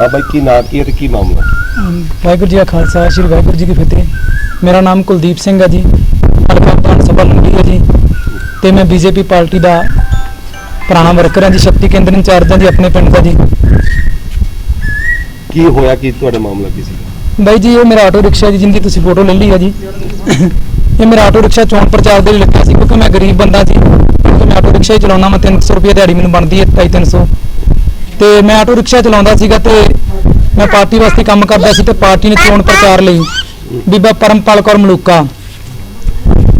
ਹਾਂ ਬਾਈ ਕੀ ਨਾਂ ਕੀ ਹੈ ਤੇ ਕੀ ਮਾਮਲਾ ਵਾਹਿਗੁਰੂ ਜੀ ਕਾ ਖਾਲਸਾ ਸ੍ਰੀ ਵਾਹਿਗੁਰੂ ਜੀ ਕੀ ਫਤਿਹ। ਮੇਰਾ ਨਾਮ ਕੁਲਦੀਪ ਸਿੰਘ ਹੈ ਜੀ। ਹਲਕਾ ਵਿਧਾਨ ਸਭਾ ਲੰਡੀ ਹੈ ਜੀ। ਤੇ ਮੈਂ ਬੀਜੇਪੀ ਪਾਰਟੀ ਦਾ ਪੁਰਾਣਾ ਵਰਕਰ ਹਾਂ ਜੀ ਸ਼ਕਤੀ ਕੇਂਦਰ ਇੰਚਾਰਜ ਹਾਂ ਜੀ ਆਪਣੇ ਪਿੰਡ ਦਾ ਜੀ। ਕੀ ਹੋਇਆ ਕੀ ਤੁਹਾਡਾ ਮਾਮਲਾ ਕੀ ਸੀ ਬਾਈ ਜੀ ਇਹ ਮੇਰਾ ਆਟੋ ਰਿਕਸ਼ਾ ਜੀ ਜਿੰਦੀ ਤੁਸੀਂ ਫੋਟੋ ਲੈ ਲਈ ਹੈ ਜੀ। ਇਹ ਮੇਰਾ ਆਟੋ ਰਿਕਸ਼ਾ ਚੋਣ ਪ੍ਰਚਾਰ ਦੇ ਲਈ ਲੱਗਿਆ ਸੀ ਕਿਉਂਕਿ ਮੈਂ ਗਰੀਬ ਬੰਦਾ ਜੀ ਕਿਉਂਕਿ ਮੈਂ ਆਟੋ ਰਿਕਸ਼ਾ ਹੀ ਚਲਾਉਣਾ ਮੈਂ 300 ਰੁਪਏ ਦਿਹਾੜੀ ਮੈਨੂੰ ਬਣਦੀ ਹੈ 250 ਤੇ ਮੈਂ ਆਟੋ ਰਿਕਸ਼ਾ ਚਲਾਉਂਦਾ ਸੀਗਾ ਤੇ ਮੈਂ ਪਾਰਟੀ ਵਾਸਤੇ ਕੰਮ ਕਰਦਾ ਸੀ ਤੇ ਪਾਰਟੀ ਨੇ ਚੋਣ ਪ੍ਰਚਾਰ ਲਈ ਬੀਬਾ ਪਰਮਪਾਲ ਕੌਰ ਮਲੂਕਾ,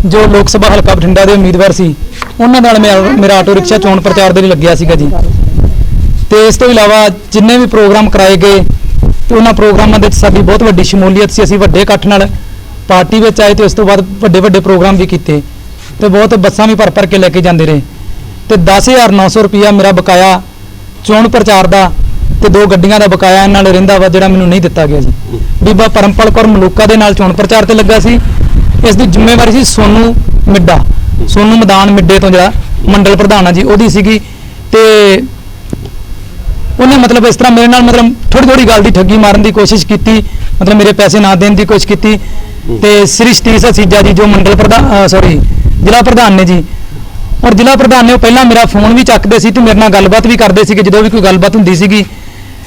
ਜੋ ਲੋਕ ਸਭਾ ਹਲਕਾ ਬਠਿੰਡਾ ਦੇ ਉਮੀਦਵਾਰ ਸੀ, ਉਹਨਾਂ ਨਾਲ ਮੇਰਾ ਮੇਰਾ ਆਟੋ ਰਿਕਸ਼ਾ ਚੋਣ ਪ੍ਰਚਾਰ ਦੇ ਲਈ ਲੱਗਿਆ ਸੀਗਾ ਜੀ। ਤੇ ਇਸ ਤੋਂ ਇਲਾਵਾ ਜਿੰਨੇ ਵੀ ਪ੍ਰੋਗਰਾਮ ਕਰਾਏ ਗਏ, ਤੇ ਉਹਨਾਂ ਪ੍ਰੋਗਰਾਮਾਂ ਦੇ ਵਿੱਚ ਸਾਡੀ ਬਹੁਤ ਵੱਡੀ ਸ਼ਮੂਲੀਅਤ ਸੀ, ਅਸੀਂ ਵੱਡੇ ਇਕੱਠ ਨਾਲ ਪਾਰਟੀ ਵਿੱਚ ਆਏ ਤੇ ਉਸ ਤੋਂ ਬਾਅਦ ਵੱਡੇ ਵੱਡੇ ਪ੍ਰੋਗਰਾਮ ਵੀ ਕੀਤੇ ਤੇ ਬਹੁਤ ਬੱਸਾਂ ਵੀ ਭਰ ਭਰ ਕੇ ਲੈ ਕੇ ਜਾਂਦੇ ਰਹੇ। ਤੇ 10900 ਰੁਪਇਆ ਮੇਰਾ ਬਕਾਇਆ ਚੋਣ ਪ੍ਰਚਾਰ ਦਾ ਤੇ ਦੋ ਗੱਡੀਆਂ ਦਾ ਬਕਾਇਆ ਇਹਨਾਂ ਨਾਲ ਰਹਿੰਦਾ ਵਾ ਜਿਹੜਾ ਮੈਨੂੰ ਨਹੀਂ ਦਿੱਤਾ ਗਿਆ ਜੀ। ਬੀਬਾ ਪਰਮਪਾਲ ਕੌਰ ਮਲੂਕਾ ਦੇ ਨਾਲ ਚੋਣ ਪ੍ਰਚਾਰ ਤੇ ਲੱਗਾ ਸੀ। ਇਸ ਦੀ ਜ਼ਿੰਮੇਵਾਰੀ ਸੀ ਸੋਨੂ ਮਿੱਡਾ। ਸੋਨੂ ਮੈਦਾਨ ਮਿੱਡੇ ਤੋਂ ਜਿਹੜਾ ਮੰਡਲ ਪ੍ਰਧਾਨ ਆ ਜੀ, ਉਹਦੀ ਸੀਗੀ। ਤੇ ਉਹਨੇ ਮਤਲਬ ਇਸ ਤਰ੍ਹਾਂ ਮੇਰੇ ਨਾਲ ਮਤਲਬ ਥੋੜੀ ਥੋੜੀ ਗੱਲ ਦੀ ਠੱਗੀ ਮਾਰਨ ਦੀ ਕੋਸ਼ਿਸ਼ ਕੀਤੀ, ਮਤਲਬ ਮੇਰੇ ਪੈਸੇ ਨਾ ਦੇਣ ਦੀ ਕੋਸ਼ਿਸ਼ ਕੀਤੀ। ਤੇ ਸ੍ਰੀ ਸਤੀਸ਼ ਅਸੀਜਾ ਜੀ, ਜੋ ਮੰਡਲ ਪ੍ਰਧਾਨ ਸੌਰੀ ਜ਼ਿਲ੍ਹਾ ਪ੍ਰਧਾਨ ਨੇ ਜੀ। ਔਰ ਜ਼ਿਲ੍ਹਾ ਪ੍ਰਧਾਨ ਨੇ ਉਹ ਪਹਿਲਾਂ ਮੇਰਾ ਫੋਨ ਵੀ ਚੱਕਦੇ ਸੀ ਤੇ ਮੇਰੇ ਨਾਲ ਗੱਲਬਾਤ ਵੀ ਕਰਦੇ ਸੀਗੇ ਜਦੋਂ ਵੀ ਕੋਈ ਗੱਲਬਾਤ ਹੁੰਦੀ ਸੀਗੀ।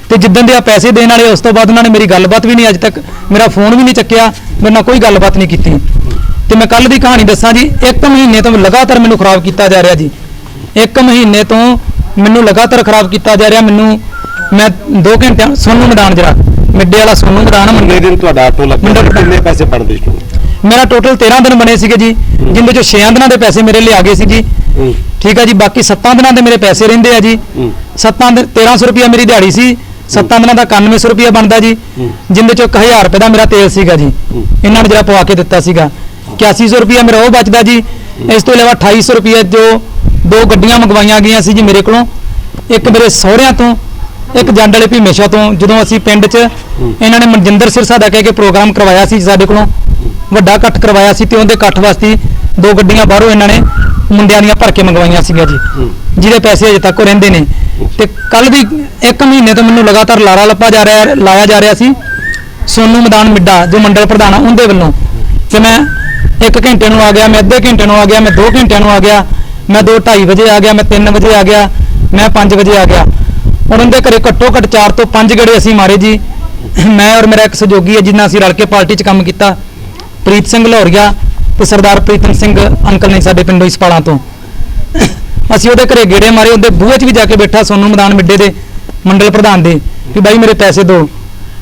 ਤੇ ਜਿੱਦਣ ਦੇ ਆ ਪੈਸੇ ਦੇਣ ਵਾਲੇ ਉਸ ਤੋਂ ਬਾਅਦ ਉਹਨਾਂ ਨੇ ਮੇਰੀ ਗੱਲਬਾਤ ਵੀ ਨਹੀਂ ਅੱਜ ਤੱਕ ਮੇਰਾ ਫੋਨ ਵੀ ਨਹੀਂ ਚੱਕਿਆ ਮੇਰੇ ਨਾਲ ਕੋਈ ਗੱਲਬਾਤ ਨਹੀਂ ਕੀਤੀ। ਤੇ ਮੈਂ ਕੱਲ ਦੀ ਕਹਾਣੀ ਦੱਸਾਂ ਜੀ ਇੱਕ ਮਹੀਨੇ ਤੋਂ ਲਗਾਤਾਰ ਮੈਨੂੰ ਖਰਾਬ ਕੀਤਾ ਜਾ ਰਿਹਾ ਜੀ। ਇੱਕ ਮਹੀਨੇ ਤੋਂ ਮੈਨੂੰ ਲਗਾਤਾਰ ਖਰਾਬ ਕੀਤਾ ਜਾ ਰਿਹਾ ਮੈਨੂੰ ਮੈਂ 2 ਘੰਟੇ ਸੋਨੂ ਮੈਦਾਨ ਜਿਹੜਾ ਮਿੱਡੇ ਵਾਲਾ ਸੋਨੂ ਮੈਦਾਨ ਕਿੰਨੇ ਦਿਨ ਤੁਹਾਡਾ ਆਟੋ ਲੱਗਾ ਮੁੰਡਾ ਤੇ ਕਿੰਨੇ ਪੈਸੇ ਬਣਦੇ ਸੀ? ਮੇਰਾ ਟੋਟਲ 13 ਦਿਨ ਬਣੇ ਸੀਗੇ ਜੀ ਜਿੰਦੇ ਚੋਂ 6 ਦਿਨਾਂ ਦੇ ਪੈਸੇ ਮੇਰੇ ਲਈ ਆ ਗਏ ਸੀ ਜੀ। ਠੀਕ ਆ ਜੀ ਬਾਕੀ 7 ਦਿਨਾਂ ਦੇ ਮੇਰੇ ਪੈਸੇ ਰਹਿੰਦੇ ਆ ਜੀ। ਹੂੰ। 7 ਦਿਨ 1300 ਰੁਪਿਆ ਮੇਰੀ ਦਿਹਾੜੀ ਸੀ 7 ਦਿਨਾਂ ਦਾ 9100 ਰੁਪਿਆ ਬਣਦਾ ਜੀ। ਜਿੰਦੇ ਚੋਂ 1000 ਰੁਪਏ ਦਾ ਮੇਰਾ ਤੇਲ ਸੀਗਾ ਜੀ। ਇਹਨਾਂ ਨੇ ਜਿਹੜਾ ਪਵਾ ਕੇ ਦਿੱਤਾ ਸੀਗਾ। 8100 ਰੁਪਿਆ ਮੇਰਾ ਉਹ ਬਚਦਾ ਜੀ। ਇਸ ਤੋਂ ਇਲਾਵਾ 2800 ਰੁਪਿਆ ਜੋ ਦੋ ਗੱਡੀਆਂ ਮੰਗਵਾਈਆਂ ਗਈਆਂ ਸੀ ਜੀ ਮੇਰੇ ਕੋਲੋਂ। ਇੱਕ ਮੇਰੇ ਸਹੁਰਿਆਂ ਤੋਂ ਇੱਕ ਜੰਡ ਵਾਲੇ ਭੀਮੇਸ਼ਾ ਤੋਂ ਜਦੋਂ ਅਸੀਂ ਪਿੰਡ 'ਚ ਇਹਨਾਂ ਨੇ ਮਨਜਿੰਦਰ ਸਿਰਸਾ ਦਾ ਕਹਿ ਕੇ ਪ੍ਰੋਗਰਾਮ ਕਰਵਾਇਆ ਸੀ ਸਾਡੇ ਕੋਲੋਂ। ਵੱਡਾ ਇਕੱਠ ਕਰਵਾਇਆ ਸੀ ਤੇ ਉਹਦੇ ਇਕੱਠ ਵਾਸਤੇ ਦੋ ਗੱਡੀਆਂ ਬਾਹਰੋਂ ਇਹਨਾਂ ਨੇ ਮੁੰਡਿਆਂ ਦੀਆਂ ਭਰ ਕੇ ਮੰਗਵਾਈਆਂ ਸੀਗੀਆਂ ਜੀ। ਜਿਹਦੇ ਪੈਸੇ ਅਜੇ ਤੱਕ ਉਹ ਰਹਿੰਦੇ ਨੇ। ਤੇ ਕੱਲ ਵੀ ਇੱਕ ਮਹੀਨੇ ਤੋਂ ਮੈਨੂੰ ਲਗਾਤਾਰ ਲਾਰਾ ਲੱਪਾ ਜਾ ਰਿਹਾ ਲਾਇਆ ਜਾ ਰਿਹਾ ਸੀ। ਸੋਨੂ ਮੈਦਾਨ ਮਿੱਡਾ ਜੋ ਮੰਡਲ ਪ੍ਰਧਾਨ ਆ ਉਹਦੇ ਵੱਲੋਂ। ਕਿ ਮੈਂ 1 ਘੰਟੇ ਨੂੰ ਆ ਗਿਆ ਮੈਂ ਅੱਧੇ ਘੰਟੇ ਨੂੰ ਆ ਗਿਆ ਮੈਂ 2 ਘੰਟਿਆਂ ਨੂੰ ਆ ਗਿਆ। ਮੈਂ 2:30 ਵਜੇ ਆ ਗਿਆ ਮੈਂ 3 ਵਜੇ ਆ ਗਿਆ ਮੈਂ 5 ਵਜੇ ਆ ਗਿਆ। ਹੁਣ ਉਹਦੇ ਘਰੇ ਘੱਟੋ ਘੱਟ 4 ਤੋਂ 5 ਗੇੜੇ ਅਸੀਂ ਮਾਰੇ ਜੀ। ਮੈਂ ਔਰ ਮੇਰਾ ਇੱਕ ਸਹਿਯੋਗੀ ਹੈ ਜਿੰਨਾ ਅਸੀਂ ਰਲ ਕੇ ਪਾਰਟੀ 'ਚ ਕੰਮ ਕੀਤਾ। ਪ੍ਰੀਤ ਸਿੰਘ ਲਾਹੌਰੀਆ ਤੇ ਸਰਦਾਰ ਪ੍ਰੀਤਮ ਸਿੰਘ ਅੰਕਲ ਨੇ ਸਾਡੇ ਪਿੰਡੋਂ ਇਸਪਾਲਾਂ ਤੋਂ। ਅਸੀਂ ਉਹਦੇ ਘਰੇ ਗੇੜੇ ਮਾਰੇ, ਉਹਦੇ ਬੂਹੇ 'ਚ ਵੀ ਜਾ ਕੇ ਬੈਠਾ ਸੋਨੂ ਮੈਦਾਨ ਮਿੱਡੇ ਦੇ, ਮੰਡਲ ਪ੍ਰਧਾਨ ਦੇ ਕਿ ਬਾਈ ਮੇਰੇ ਪੈਸੇ ਦਿਓ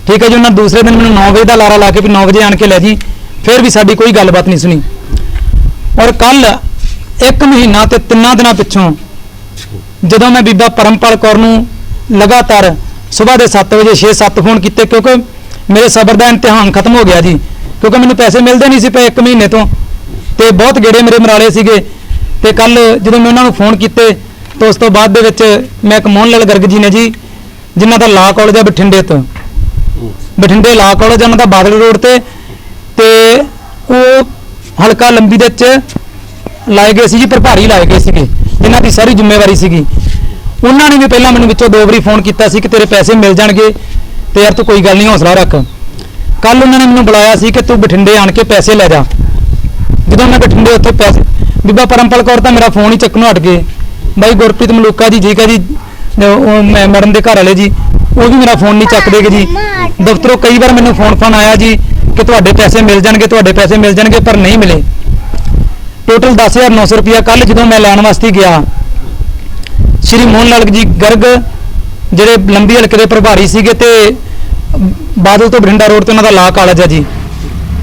ਠੀਕ ਹੈ ਜੀ, ਉਹਨਾਂ ਦੂਸਰੇ ਦਿਨ ਮੈਨੂੰ 9 ਵਜੇ ਦਾ ਲਾਰਾ ਲਾ ਕੇ ਵੀ 9 ਵਜੇ ਆਣ ਕੇ ਲੈ ਜੀ, ਫਿਰ ਵੀ ਸਾਡੀ ਕੋਈ ਗੱਲਬਾਤ ਨਹੀਂ ਸੁਣੀ। ਔਰ ਕੱਲ ਇੱਕ ਮਹੀਨਾ ਤੇ ਤਿੰਨਾਂ ਦਿਨਾਂ ਪਿੱਛੋਂ ਜਦੋਂ ਮੈਂ ਬੀਬਾ ਪਰਮਪਾਲ ਕੌਰ ਨੂੰ ਲਗਾਤਾਰ ਸਵੇਰ ਦੇ 7 ਵਜੇ 6-7 ਫੋਨ ਕੀਤੇ, ਕਿਉਂਕਿ ਮੇਰੇ ਸਬਰ ਦਾ ਇਮਤਿਹਾਨ ਖਤਮ ਹੋ ਗਿਆ ਜੀ ਕਿਉਂਕਿ ਮੈਨੂੰ ਪੈਸੇ ਮਿਲਦੇ ਨਹੀਂ ਸੀ ਪਏ ਇੱਕ ਮਹੀਨੇ ਤੋਂ। ਤੇ ਬਹੁਤ ਗੇੜੇ ਮੇਰੇ ਮਰਾਲੇ ਸੀਗੇ। ਤੇ ਕੱਲ ਜਦੋਂ ਮੈਂ ਉਹਨਾਂ ਨੂੰ ਫੋਨ ਕੀਤੇ, ਤਾਂ ਉਸ ਤੋਂ ਬਾਅਦ ਦੇ ਵਿੱਚ ਮੈਂ ਇੱਕ ਮੋਹਨ ਲਾਲ ਗਰਗ ਜੀ ਨੇ ਜੀ, ਜਿਨ੍ਹਾਂ ਦਾ ਲਾ ਕਾਲਜ ਹੈ ਬਠਿੰਡੇ ਤੋਂ। ਬਠਿੰਡੇ ਲਾ ਕਾਲਜ ਉਹਨਾਂ ਦਾ ਬਾਦਲ ਰੋਡ ਤੇ। ਤੇ ਉਹ ਹਲਕਾ ਲੰਬੀ ਦੇ 'ਚ ਲਾਏ ਗਏ ਸੀ ਜੀ ਪ੍ਰਭਾਰੀ ਲਾਏ ਗਏ ਸੀਗੇ, ਜਿਨ੍ਹਾਂ ਦੀ ਸਾਰੀ ਜ਼ਿੰਮੇਵਾਰੀ ਸੀਗੀ। ਉਹਨਾਂ ਨੇ ਵੀ ਪਹਿਲਾਂ ਮੈਨੂੰ ਵਿੱਚੋਂ ਦੋ ਵਾਰੀ ਫੋਨ ਕੀਤਾ ਸੀ ਕਿ ਤੇਰੇ ਪੈਸੇ ਮਿਲ ਜਾਣਗੇ, ਤੇ ਯਾਰ ਤੂੰ ਕੋਈ ਗੱਲ ਨਹੀਂ, ਹੌਸਲਾ ਰੱਖ। ਕੱਲ ਉਹਨਾਂ ਨੇ ਮੈਨੂੰ ਬੁਲਾਇਆ ਸੀ ਕਿ ਤੂੰ ਬਠਿੰਡੇ ਆਣ ਕੇ ਪੈਸੇ ਲੈ ਜਾ। ਜਦੋਂ ਮੈਂ ਬਠਿੰਡੇ ਉੱਥੇ ਪੈਸੇ ਬੀਬਾ ਪਰਮਪਾਲ ਕੌਰ ਤਾਂ ਮੇਰਾ ਫੋਨ ਹੀ ਚੱਕਣੋਂ ਹਟ ਗਏ। ਬਾਈ ਗੁਰਪ੍ਰੀਤ ਮਲੂਕਾ ਜੀ ਠੀਕ ਹੈ ਜੀ ਉਹ ਮੈਂ ਮੈਡਮ ਦੇ ਘਰ ਵਾਲੇ ਜੀ, ਉਹ ਵੀ ਮੇਰਾ ਫੋਨ ਨਹੀਂ ਚੱਕਦੇ ਚੱਕਦੇਗੇ ਜੀ। ਦਫ਼ਤਰੋਂ ਕਈ ਵਾਰ ਮੈਨੂੰ ਫੋਨ ਫੋਨ ਆਇਆ ਜੀ ਕਿ ਤੁਹਾਡੇ ਪੈਸੇ ਮਿਲ ਜਾਣਗੇ, ਤੁਹਾਡੇ ਪੈਸੇ ਮਿਲ ਜਾਣਗੇ, ਪਰ ਨਹੀਂ ਮਿਲੇ। ਟੋਟਲ 10900 ਰੁਪਇਆ ਕੱਲ ਜਦੋਂ ਮੈਂ ਲੈਣ ਵਾਸਤੇ ਗਿਆ। ਸ਼੍ਰੀ ਮੋਹਨ ਲਾਲ ਜੀ ਗਰਗ, ਜਿਹੜੇ ਲੰਬੀ ਹਲਕੇ ਦੇ ਪ੍ਰਭਾਰੀ ਸੀਗੇ ਤੇ ਬਾਦਲ ਤੋਂ ਬਠਿੰਡਾ ਰੋਡ ਤੇ ਉਹਨਾਂ ਦਾ ਲਾ ਕਾਲਜ ਹੈ ਜੀ।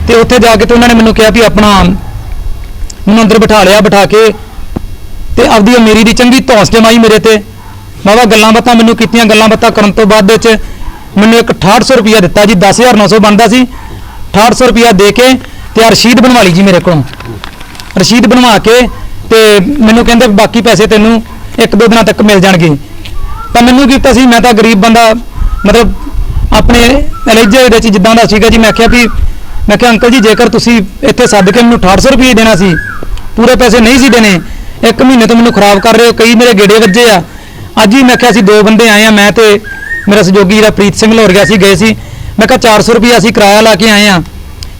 ਤੇ ਉੱਥੇ ਜਾ ਕੇ ਤੇ ਉਹਨਾਂ ਨੇ ਮੈਨੂੰ ਕਿਹਾ ਵੀ ਆਪਣਾ, ਮੈਨੂੰ ਅੰਦਰ ਬਿਠਾ ਲਿਆ, ਬਿਠਾ ਕੇ ਤੇ ਆਪਦੀ ਅਮੀਰੀ ਦੀ ਚੰਗੀ ਧੌਂਸ ਜਮਾਈ ਮੇਰੇ ਤੇ। ਬਾਬਾ ਗੱਲਾਂ ਬਾਤਾਂ ਮੈਨੂੰ ਕੀਤੀਆਂ, ਗੱਲਾਂ ਬਾਤਾਂ ਕਰਨ ਤੋਂ ਬਾਅਦ ਵਿੱਚ ਮੈਨੂੰ ਇੱਕ 6800 ਰੁਪਇਆ ਦਿੱਤਾ ਜੀ 10900 ਬਣਦਾ ਸੀ। 6800 ਰੁਪਇਆ ਦੇ ਕੇ ਤੇ ਆਹ ਰਸੀਦ ਬਣਵਾ ਲਈ ਜੀ ਮੇਰੇ ਕੋਲੋਂ। ਰਸੀਦ ਬਣਵਾ ਕੇ ਤੇ ਮੈਨੂੰ ਕਹਿੰਦੇ ਬਾਕੀ ਪੈਸੇ ਤੈਨੂੰ ਇੱਕ ਦੋ ਦਿਨਾਂ ਤੱਕ ਮਿਲ ਜਾਣਗੇ। ਤਾਂ ਮੈਨੂੰ ਕੀਤਾ ਸੀ, ਮੈਂ ਤਾਂ ਗਰੀਬ ਬੰਦਾ, ਮਤਲਬ ਆਪਣੇ ਅਲੇਜੇ ਦੇ ਵਿੱਚ ਜਿੱਦਾਂ ਦਾ ਸੀਗਾ ਜੀ, ਮੈਂ ਕਿਹਾ ਵੀ, ਮੈਂ ਕਿਹਾ ਅੰਕਲ ਜੀ, ਜੇਕਰ ਤੁਸੀਂ ਇੱਥੇ ਸੱਦ ਕੇ ਮੈਨੂੰ 800 ਰੁਪਏ ਦੇਣਾ ਸੀ, ਪੂਰੇ ਪੈਸੇ ਨਹੀਂ ਸੀ ਦੇਣੇ, ਇੱਕ ਮਹੀਨੇ ਤੋਂ ਮੈਨੂੰ ਖਰਾਬ ਕਰ ਰਹੇ ਹੋ, ਕਈ ਮੇਰੇ ਗੇੜੇ ਵੱਜੇ ਆ। ਅੱਜ ਹੀ ਮੈਂ ਕਿਹਾ ਅਸੀਂ ਦੋ ਬੰਦੇ ਆਏ ਆ, ਮੈਂ ਤੇ ਮੇਰਾ ਸਹਿਯੋਗੀ ਜਿਹੜਾ ਪ੍ਰੀਤ ਸਿੰਘ ਗਿਆ ਸੀ, ਗਏ ਸੀ। ਮੈਂ ਕਿਹਾ 400 ਰੁਪਏ ਅਸੀਂ ਕਿਰਾਇਆ ਲਾ ਕੇ ਆਏ ਆ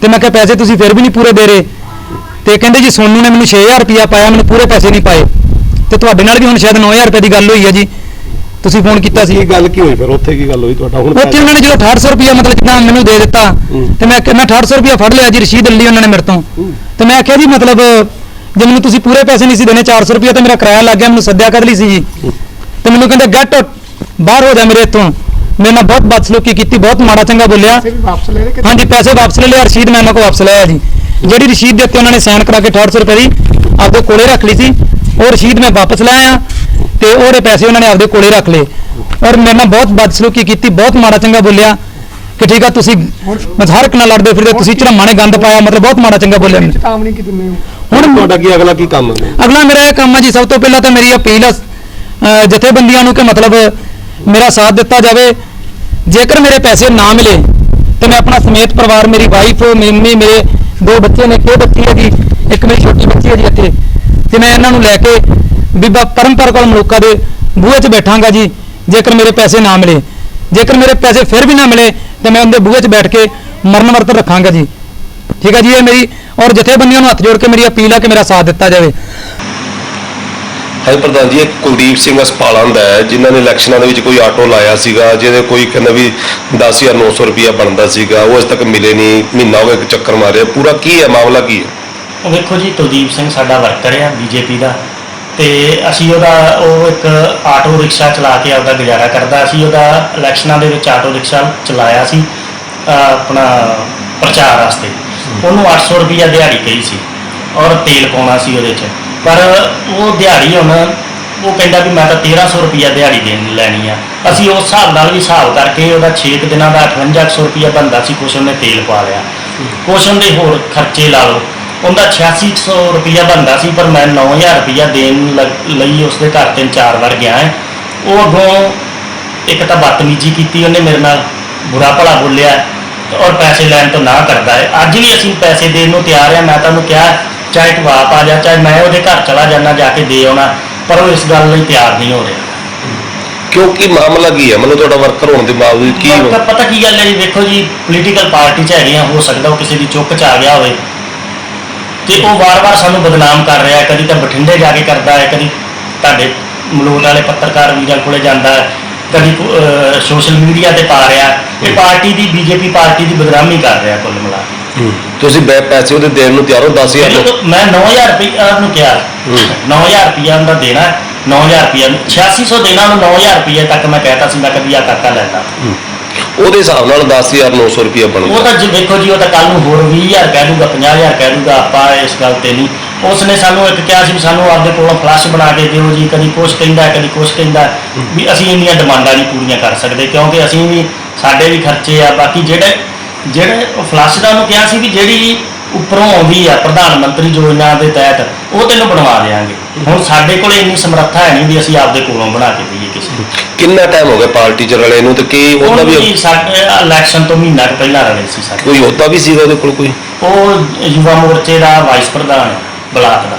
ਤੇ ਮੈਂ ਕਿਹਾ ਪੈਸੇ ਤੁਸੀਂ ਫਿਰ ਵੀ ਨਹੀਂ ਪੂਰੇ ਦੇ ਰਹੇ। ਤੇ ਕਹਿੰਦੇ ਜੀ, ਸੋਨੂ ਨੇ ਮੈਨੂੰ 6000 ਰੁਪਇਆ ਪਾਇਆ, ਮੈਨੂੰ ਪੂਰੇ ਪੈਸੇ ਨਹੀਂ ਪਾਏ। ਤੇ ਤੁਹਾਡੇ ਨਾਲ ਵੀ ਹੁਣ ਸ਼ਾਇਦ 9000 ਰੁਪਏ ਦੀ ਗੱਲ ਹੋਈ ਹੈ ਜੀ। ਤੁਸੀਂ ਫੋਨ ਕੀਤਾ ਸੀ? ਕੀ ਗੱਲ ਕੀ ਹੋਈ ਫਿਰ? ਉੱਥੇ ਕੀ ਗੱਲ ਹੋਈ ਤੁਹਾਡਾ? ਹੁਣ ਉੱਥੇ ਉਹਨਾਂ ਨੇ ਜਦੋਂ 6800 ਰੁਪਇਆ ਮਤਲਬ ਜਿੱਦਾਂ ਮੈਨੂੰ ਦੇ ਦਿੱਤਾ ਤੇ ਮੈਂ ਕਿ- ਮੈਂ 6800 ਰੁਪਇਆ ਫੜ ਲਿਆ ਜੀ ਰਸ਼ੀਦ ਲਈ ਉਹਨਾਂ ਨੇ ਮੇਰੇ ਤੋਂ। ਤੇ ਮੈਂ ਆਖਿਆ ਜੀ ਮਤਲਬ ਜੇ ਮੈਨੂੰ ਤੁਸੀਂ ਪੂਰੇ ਪੈਸੇ ਨਹੀਂ ਸੀ ਦੇਣੇ 400 ਰੁਪਇਆ ਤਾਂ ਮੇਰਾ ਕਿਰਾਇਆ ਲੱਗ ਗਿਆ ਮੈਨੂੰ ਸੱਦਿਆ ਕਦ ਲਈ ਸੀ ਜੀ? ਤੇ ਮੈਨੂੰ ਕਹਿੰਦੇ ਗੈਟ ਬਾਹਰ ਹੋ ਜਾ ਮੇਰੇ ਇੱਥੋਂ। ਮੇਰੇ ਨਾਲ ਬਹੁਤ ਬਦਸਲੂਕੀ ਕੀਤੀ ਬਹੁਤ ਮਾੜਾ ਚੰਗਾ ਬੋਲਿਆ। ਕੇ ਹਾਂਜੀ ਪੈਸੇ ਵਾਪਸ ਲੈ ਲਿਆ ਰਸ਼ੀਦ ਮੈਂ ਉਹਨਾਂ ਕੋਲ ਵਾਪਸ ਲਿਆ ਜੀ। ਜਿਹੜੀ ਰਸ਼ੀਦ ਦੇ ਉੱਤੇ ਉਹਨਾਂ ਨੇ ਸਾਈਨ ਕਰਾ ਕੇ 6800 ਰੁਪਏ ਦੀ ਆਪਦੇ ਕੋਲੇ ਰੱਖ ਲਈ ਸੀ ਉਹ ਰਸ਼ੀਦ ਮੈਂ ਵਾਪਸ ਲੈ ਆਇਆ। ਤੇ ਉਹਦੇ ਪੈਸੇ ਉਹਨਾਂ ਨੇ ਆਪਦੇ ਕੋਲੇ ਰੱਖ ਲਏ। ਔਰ ਮੇਰੇ ਨਾਲ ਬਹੁਤ ਬਦਸਲੂਕੀ ਕੀਤੀ ਬਹੁਤ ਮਾੜਾ ਚੰਗਾ ਬੋਲਿਆ ਕਿ ਠੀਕ ਆ ਤੁਸੀਂ ਮੈਂ ਹਰ ਇੱਕ ਨਾਲ ਲੜਦੇ ਫਿਰਦੇ ਤੁਸੀਂ ਝੜਮਾਂ ਨੇ ਗੰਦ ਪਾਇਆ ਮਤਲਬ ਬਹੁਤ ਮਾੜਾ ਚੰਗਾ ਬੋਲਿਆ ਮੈਨੂੰ। ਚੇਤਾਵਨੀ ਕਿ ਦਿੰਦੇ ਹੋ? ਹੁਣ ਤੁਹਾਡਾ ਕੀ ਅਗਲਾ ਕੀ ਕੰਮ ਹੈ? ਅਗਲਾ ਮੇਰਾ ਇਹ ਕੰਮ ਹੈ ਜੀ ਸਭ ਤੋਂ ਪਹਿਲਾਂ ਤਾਂ ਮੇਰੀ ਅਪੀਲ ਹੈ ਅਹ ਜਥੇਬੰਦੀਆਂ ਨੂੰ ਕਿ ਮਤਲਬ ਮੇਰਾ ਸਾਥ ਦਿੱਤਾ ਜਾਵੇ। ਜੇਕਰ ਮੇਰੇ ਪੈਸੇ ਨਾ ਮਿਲੇ ਤੇ ਮੈਂ ਆਪਣਾ ਸਮੇਤ ਪਰਿਵਾਰ ਮੇਰੀ ਵਾਈਫ ਮੰਮੀ ਮੇਰੇ ਦੋ ਬੱਚੇ ਨੇ ਇੱਕ ਬੱਚੀ ਹੈ ਜੀ ਇੱਕ ਮੇਰੀ ਛੋਟੀ ਬੱਚੀ ਹੈ ਜੀ ਇੱਥੇ ਤੇ ਮੈਂ ਇਹਨਾਂ ਨੂੰ ਲੈ ਕੇ ਬੀਬਾ ਪਰਮਪਰ ਕੋਲ ਮਲੂਕਾ ਦੇ ਬੂਹੇ 'ਚ ਬੈਠਾਂਗਾ ਜੀ ਜੇਕਰ ਮੇਰੇ ਪੈਸੇ ਨਾ ਮਿਲੇ। ਜੇਕਰ ਮੇਰੇ ਪੈਸੇ ਫਿਰ ਵੀ ਨਾ ਮਿਲੇ ਤੇ ਮੈਂ ਉਹਦੇ ਬੂਹੇ 'ਚ ਬੈਠ ਕੇ ਮਰਨ ਵਰਤ ਰੱਖਾਂਗਾ ਜੀ। ਠੀਕ ਹੈ ਜੀ ਇਹ ਮੇਰੀ ਔਰ ਜਥੇਬੰਦੀਆਂ ਨੂੰ ਹੱਥ ਜੋੜ ਕੇ ਮੇਰੀ ਅਪੀਲ ਹੈ ਕਿ ਮੇਰਾ ਸਾਥ ਦਿੱਤਾ ਜਾਵੇ। ਹਾਂਜੀ ਪ੍ਰਧਾਨ ਜੀ ਇਹ ਕੁਲਦੀਪ ਸਿੰਘ ਹਸਪਾਲਾਂ ਦਾ ਹੈ ਜਿਨ੍ਹਾਂ ਨੇ ਇਲੈਕਸ਼ਨਾਂ ਦੇ ਵਿੱਚ ਕੋਈ ਆਟੋ ਲਾਇਆ ਸੀਗਾ ਜਿਹਦੇ ਕੋਈ ਕਹਿੰਦਾ ਵੀ 10900 ਰੁਪਇਆ ਬਣਦਾ ਸੀਗਾ ਉਹ ਅਜੇ ਤੱਕ ਮਿਲੇ ਨਹੀਂ ਮਹੀਨਾ ਹੋ ਗਿਆ ਇੱਕ ਚੱਕਰ ਮਾਰਿਆ। ਪੂਰਾ ਕੀ ਹੈ ਮਾਮਲਾ ਕੀ ਹੈ? ਵੇਖੋ ਜੀ ਕੁਲਦੀਪ ਸਿੰਘ ਸਾਡਾ ਵਰਕਰ ਆ ਬੀਜੇਪੀ ਦਾ। ਤੇ ਅਸੀਂ ਉਹਦਾ, ਉਹ ਇੱਕ ਆਟੋ ਰਿਕਸ਼ਾ ਚਲਾ ਕੇ ਆਪਦਾ ਗੁਜ਼ਾਰਾ ਕਰਦਾ ਸੀ। ਉਹਦਾ ਇਲੈਕਸ਼ਨਾਂ ਦੇ ਵਿੱਚ ਆਟੋ ਰਿਕਸ਼ਾ ਚਲਾਇਆ ਸੀ ਆਪਣਾ ਪ੍ਰਚਾਰ ਵਾਸਤੇ। ਉਹਨੂੰ 800 ਰੁਪਈਆ ਦਿਹਾੜੀ ਪਈ ਸੀ ਔਰ ਤੇਲ ਪਾਉਣਾ ਸੀ ਉਹਦੇ 'ਚ। ਪਰ ਉਹ ਦਿਹਾੜੀ ਹੁਣ, ਉਹ ਕਹਿੰਦਾ ਵੀ ਮੈਂ ਤਾਂ 1300 ਰੁਪਈਆ ਦਿਹਾੜੀ ਦੇਣ ਲੈਣੀ ਆ। ਅਸੀਂ ਉਸ ਹਿਸਾਬ ਨਾਲ ਵੀ ਹਿਸਾਬ ਕਰਕੇ ਉਹਦਾ 6 ਦਿਨਾਂ ਦਾ 5800 ਰੁਪਈਆ ਬਣਦਾ ਸੀ, ਕੁਛ ਉਹਨੇ ਤੇਲ ਪਾ ਲਿਆ। ਕੁਛ ਉਹਦੇ ਹੋਰ ਖਰਚੇ ਲਾ ਲਓ। ਉਹਦਾ 8600 ਰੁਪਈਆ ਬਣਦਾ ਸੀ ਪਰ ਮੈਂ 9000 ਰੁਪਈਆ ਦੇਣ ਲਈ ਉਸਦੇ ਘਰ ਤਿੰਨ ਚਾਰ ਵਾਰ ਗਿਆ ਹੈ। ਉਹ ਅੱਗੋਂ ਇੱਕ ਤਾਂ ਬਦਤਮੀਜ਼ੀ ਕੀਤੀ ਉਹਨੇ ਮੇਰੇ ਨਾਲ ਬੁਰਾ ਭਲਾ ਬੋਲਿਆ ਔਰ ਪੈਸੇ ਲੈਣ ਤੋਂ ਨਾ ਕਰਦਾ ਹੈ। ਅੱਜ ਵੀ ਅਸੀਂ ਪੈਸੇ ਦੇਣ ਨੂੰ ਤਿਆਰ ਹਾਂ ਮੈਂ ਤੁਹਾਨੂੰ ਕਿਹਾ ਚਾਹੇ ਤੂੰ ਆਪ ਆ ਜਾ ਚਾਹੇ ਮੈਂ ਉਹਦੇ ਘਰ ਚਲਾ ਜਾਣਾ ਜਾ ਕੇ ਦੇ ਆਉਣਾ ਪਰ ਉਹ ਇਸ ਗੱਲ ਲਈ ਤਿਆਰ ਨਹੀਂ ਹੋ ਰਿਹਾ। ਕਿਉਂਕਿ ਮਾਮਲਾ ਕੀ ਹੈ? ਮਤਲਬ ਤੁਹਾਡਾ ਵਰਕਰ ਹੋਣ ਦੇ ਬਾਵਜੂਦ ਕੀ ਪਤਾ ਕੀ ਗੱਲ ਹੈ ਜੀ ਵੇਖੋ ਜੀ ਪੋਲੀਟੀਕਲ ਪਾਰਟੀ 'ਚ ਹੈਗੇ ਆ ਹੋ ਸਕਦਾ ਉਹ ਕਿਸੇ ਦੀ ਚੁੱਕ 'ਚ ਆ ਗਿਆ ਹੋਵੇ। ਤੇ ਉਹ ਵਾਰ-ਵਾਰ ਸਾਨੂੰ ਬਦਨਾਮ ਕਰ ਰਿਹਾ ਹੈ ਕਦੀ ਤਾਂ ਬਠਿੰਡੇ ਜਾ ਕੇ ਕਰਦਾ ਹੈ ਕਦੀ ਤੁਹਾਡੇ ਮਲੋਟ ਵਾਲੇ ਪੱਤਰਕਾਰ ਵੀਰਾਂ ਕੋਲੇ ਜਾਂਦਾ ਹੈ ਕਦੀ ਸੋਸ਼ਲ ਮੀਡੀਆ ਤੇ ਪਾ ਰਿਹਾ ਹੈ। ਇਹ ਪਾਰਟੀ ਦੀ ਬੀਜੇਪੀ ਪਾਰਟੀ ਦੀ ਬਦਨਾਮੀ ਕਰ ਰਿਹਾ ਕੁੱਲ ਮਿਲਾ ਕੇ। ਤੁਸੀਂ ਬੈ ਪੈਸੇ ਉਹਦੇ ਦੇਣ ਨੂੰ ਤਿਆਰ ਹੋ 10000 ਜਦੋਂ ਤੋਂ ਮੈਂ 9000 ਰੁਪਏ ਨੂੰ ਕਿਹਾ ਹੂੰ। 9000 ਰੁਪਏ ਉਹਦਾ ਦੇਣਾ ਹੈ, 9000 ਰੁਪਏ 8600 ਦੇਣਾ ਉਹਨੂੰ 9000 ਰੁਪਏ ਤੱਕ ਮੈਂ ਕਹਿਤਾ ਸੀ ਮੈਂ ਕਦੀ ਆ ਕਾਕਾ ਲੈਣਾ ਉਹਦੇ ਹਿਸਾਬ ਨਾਲ 10900 ਰੁਪਇਆ ਉਹ ਬਣਦਾ ਤਾਂ ਜੀ ਦੇਖੋ ਜੀ, ਉਹ ਤਾਂ ਕੱਲ ਨੂੰ ਹੋਰ 20000 ਕਹਿ ਦੂਗਾ 50000 ਕਹਿ ਦੂਗਾ, ਆਪਾਂ ਇਸ ਗੱਲ ਤੇ ਨਹੀਂ। ਉਸਨੇ ਸਾਨੂੰ ਇੱਕ ਕਿਹਾ ਸੀ ਵੀ ਸਾਨੂੰ ਆਪਦੇ ਕੋਲੋਂ ਫਲਸ਼ ਬਣਾ ਕੇ ਦਿਓ ਜੀ, ਕਦੀ ਕੁਛ ਕਹਿੰਦਾ, ਕਦੀ ਕੁਛ ਕਹਿੰਦਾ। ਵੀ ਅਸੀਂ ਇੰਨੀਆਂ ਡਿਮਾਂਡਾਂ ਨਹੀਂ ਪੂਰੀਆਂ ਕਰ ਸਕਦੇ, ਕਿਉਂਕਿ ਅਸੀਂ ਵੀ, ਸਾਡੇ ਵੀ ਖਰਚੇ ਆ, ਬਾਕੀ ਜਿਹੜੇ ਜਿਹੜੇ ਉਹ ਫਲਸ਼ ਦਾ ਉਹਨੂੰ ਕਿਹਾ ਸੀ ਵੀ ਜਿਹੜੀ ਉੱਪਰੋਂ ਆਉਂਦੀ ਆ ਪ੍ਰਧਾਨ ਮੰਤਰੀ ਯੋਜਨਾ ਦੇ ਤਹਿਤ, ਉਹ ਤੈਨੂੰ ਬਣਵਾ ਦੇਾਂਗੇ ਹੁਣ ਸਾਡੇ ਕੋਲ ਇੰਨੀ ਸਮਰੱਥਾ ਹੈ ਨਹੀਂ ਵੀ ਅਸੀਂ ਆਪਦੇ ਕੋਲੋਂ ਬਣਾ ਕੇ ਦੇਈਏ। ਕਿੰਨਾ ਟਾਈਮ ਹੋ ਗਿਆ ਪਾਰਟੀ ਚ ਰਲੇ ਨੂੰ ਤੇ ਕੀ ਉਹਦਾ ਉਹ ਵੀ ਵੀ ਸਾਡੇ ਇਲੈਕਸ਼ਨ ਤੋਂ ਮਹੀਨਾ ਕੁ ਪਹਿਲਾਂ ਰਲੇ ਸੀ ਸਾਡੇ। ਕੋਈ ਹੋਤਾ ਵੀ ਸੀਗਾ ਉਹਦੇ ਕੋਲ ਕੋਈ? ਉਹ ਯੁਵਾ ਮੋਰਚੇ ਦਾ ਵਾਈਸ ਪ੍ਰਧਾਨ ਹੈ, ਬਲਾਕ ਦਾ।